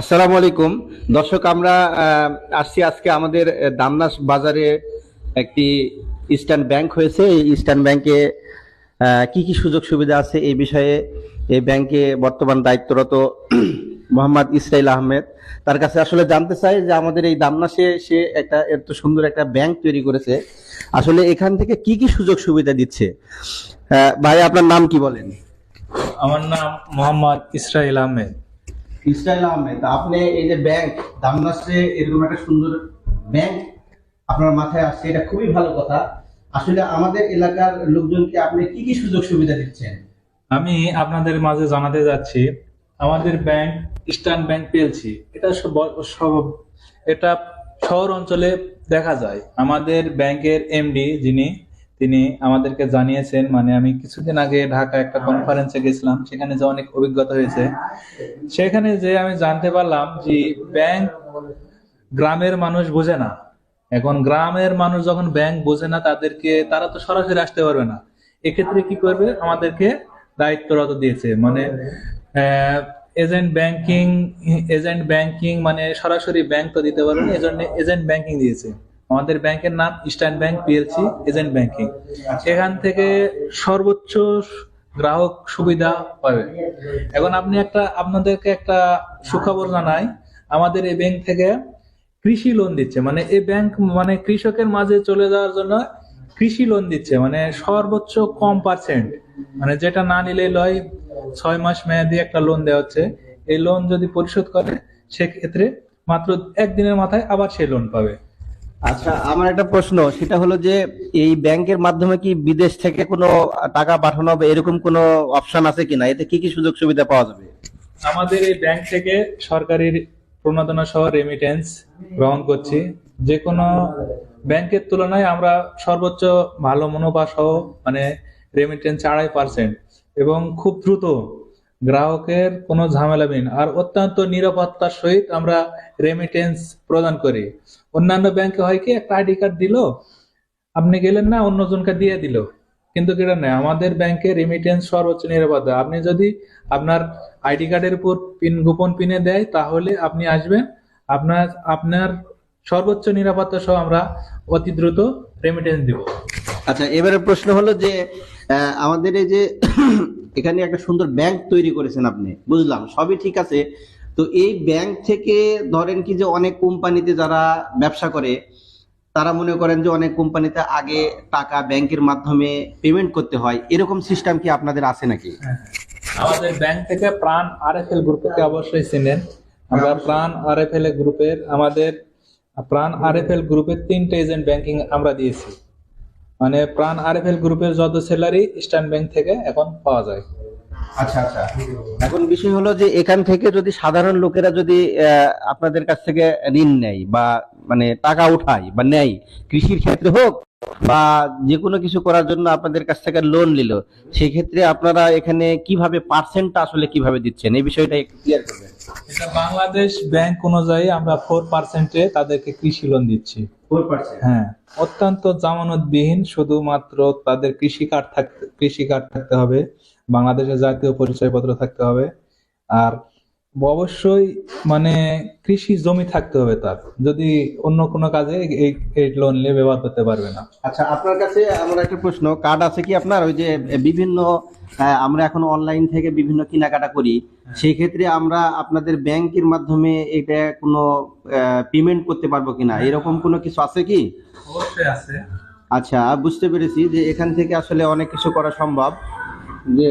আসসালামু আলাইকুম। দর্শক, আমরা আসছি আজকে আমাদের দামনাস বাজারে একটি ইস্টার্ন ব্যাংক হয়েছে। এই ইস্টার্ন ব্যাংকে কি কি সুযোগ সুবিধা আছে এই বিষয়ে এই ব্যাংকে বর্তমান দায়িত্বরত মোহাম্মদ ইসরাইল আহমেদ। তার কাছে আসলে জানতে চাই যে আমাদের এই দামনাসে সে একটা, এত সুন্দর একটা ব্যাংক তৈরি করেছে। আসলে এখান থেকে কি কি সুযোগ সুবিধা দিচ্ছে? ভাই, আপনার নাম কি বলেন? আমার নাম মোহাম্মদ ইসরাইল আহমেদ। ইসরাইল আহমেদ আপনি এই যে ব্যাংক দামনাসে এরকম একটা সুন্দর ব্যাংক আপনার মাথায় আসছে, এটা খুবই ভালো কথা। আসলে আমাদের এলাকার লোকজনকে আপনি কি কি সুযোগ সুবিধা দিচ্ছেন? আমি আপনাদের মাঝে জানাতে যাচ্ছি, আমাদের ব্যাংক ইস্টার্ন ব্যাংক পেলছি এটা সব এটা শহর অঞ্চলে দেখা যায়। আমাদের ব্যাংকের এমডি যিনি তিনি আমাদেরকে জানিয়েছেন মানে আমি কিছুদিন আগে ঢাকা একটা কনফারেন্সে গেছিলাম, সেখানে যে অনেক অভিজ্ঞতা হয়েছে। সেখানে যে আমি জানতে পারলাম যে ব্যাংক গ্রামের মানুষ বোঝে না। এখন গ্রামের মানুষ যখন ব্যাংক বোঝে না তাদেরকে, তারা তো সরাসরি আসতে পারবে না। এক্ষেত্রে কি করবে? আমাদেরকে দায়িত্বরত দিয়েছে। মানে এজেন্ট ব্যাংকিং এজেন্ট ব্যাংকিং মানে সরাসরি ব্যাংক তো দিতে পারবে না, এজন্য এজেন্ট ব্যাংকিং দিয়েছে। আমাদের ব্যাংকের নাম Eastern bank PLC agent banking. এখান থেকে সর্বোচ্চ গ্রাহক সুবিধা পাবে। এখন আপনি একটা আপনাদেরকে একটা সুখবর জানাই। আমাদের এই ব্যাংক থেকে কৃষি লোন দিচ্ছে। মানে এই ব্যাংক মানে কৃষকের মাঝে চলে যাওয়ার জন্য কৃষি লোন দিচ্ছে। মানে সর্বোচ্চ কম পার্সেন্ট। মানে যেটা না নিলে লয় ছয় মাস মেয়াদি একটা লোন দেওয়া হচ্ছে। এই লোন যদি পরিশোধ করে সেক্ষেত্রে মাত্র একদিনের মাথায় আবার সেই লোন পাবে। আচ্ছা আমার একটা প্রশ্ন, সেটা হলো যে এই ব্যাংকের মাধ্যমে কি বিদেশ থেকে কোনো টাকা পাঠানো হবে এরকম কোনো অপশন আছে কিনা? এতে কি কি সুযোগ সুবিধা পাওয়া যাবে? আমাদের এই ব্যাংক থেকে সরকারের প্রণোদনা সহ রেমিটেন্স গ্রহণ করছি। যে কোনো ব্যাংকের তুলনায় আমরা সর্বোচ্চ ভালো মুনাফা সহ মানে রেমিটেন্স আড়াই পার্সেন্ট এবং খুব দ্রুত গ্রাহকের কোনো ঝামেলা ঝামেলাবিহীন আর অত্যন্ত নিরাপত্তার সহিত আমরা রেমিটেন্স প্রদান করি। অন্যান্য ব্যাংকে হয় কি, একটা আইডি কার্ড দিল, আপনি গেলেন না, অন্যজনকে দিয়ে দিল। কিন্তু কেটা নেই আমাদের ব্যাংকে রেমিটেন্স সর্বোচ্চ নিরাপত্তা। আপনি যদি আপনার আইডি কার্ডের উপর পিন গোপন পিনে দেয়, তাহলে আপনি আসবেন, আপনার আপনার সর্বোচ্চ নিরাপত্তা সহ আমরা অতি দ্রুত রেমিটেন্স দিব। আচ্ছা এবারে প্রশ্ন হলো যে আমাদের এই যে এখানে একটা সুন্দর ব্যাংক তৈরি করেছেন আপনি, বুঝলাম, সবই ঠিক আছে। তো এই ব্যাংক থেকে ধরেন কি যে অনেক কোম্পানিতে যারা ব্যবসা করে, তারা মনে করেন যে অনেক কোম্পানিতে আগে টাকা ব্যাংকের মাধ্যমে পেমেন্ট করতে হয়। এরকম সিস্টেম কি আপনাদের আছে নাকি? আমাদের ব্যাংক থেকে প্রাণ আর এফ আরএফএল গ্রুপকে অবশ্যই চিনেন। আমরা প্রাণ আরএফএল গ্রুপের আমাদের প্রাণ আরএফএল গ্রুপের তিনটে এজেন্ট ব্যাংকিং আমরা দিয়েছি। মানে প্রাণ আরএফএল গ্রুপের যত স্যালারি ইস্টার্ন ব্যাংক থেকে এখন পাওয়া যায়। আচ্ছা আচ্ছা। এখন বিষয় হলো যে এখান থেকে যদি সাধারণ লোকেরা যদি আহ, আপনাদের কাছ থেকে ঋণ নেয় বা মানে টাকা উঠায় বা নেয় কৃষির ক্ষেত্রে হোক বা যে কোনো কিছু করার জন্য আপনাদের কাছ থেকে লোন নিল সেই ক্ষেত্রে আপনারা এখানে কীভাবে পার্সেন্টটা আসলে কীভাবে দিচ্ছেন? এই বিষয়টা একটু ক্লিয়ার করবেন। এটা বাংলাদেশ ব্যাংক অনুযায়ী আমরা ফোর পার্সেন্টে তাদেরকে কৃষি লোন দিচ্ছি। হ্যাঁ অত্যন্ত জামানতবিহীন শুধুমাত্র তাদের কৃষি কার্ড থাকতে কৃষি কার্ড থাকতে হবে বাংলাদেশের জাতীয় পরিচয়পত্র থাকতে হবে আর অবশ্যই মানে কৃষি জমি থাকতে হবে তার। যদি অন্য কোনো কাজে এই লোন নিয়ে ব্যবহার করতে পারবে না। আচ্ছা আপনার কাছে আমার একটা প্রশ্ন। কার্ড আছে কি আপনার? ওই যে বিভিন্ন আমরা এখন অনলাইন থেকে বিভিন্ন কেনাকাটা করি। সেই ক্ষেত্রে আমরা আপনাদের ব্যাংকের মাধ্যমে এটা কোনো পেমেন্ট করতে পারব কিনা? এরকম কোনো কিছু আছে কি? অবশ্যই আছে। আচ্ছা বুঝতে পেরেছি যে এখান থেকে আসলে অনেক কিছু করা সম্ভব। যে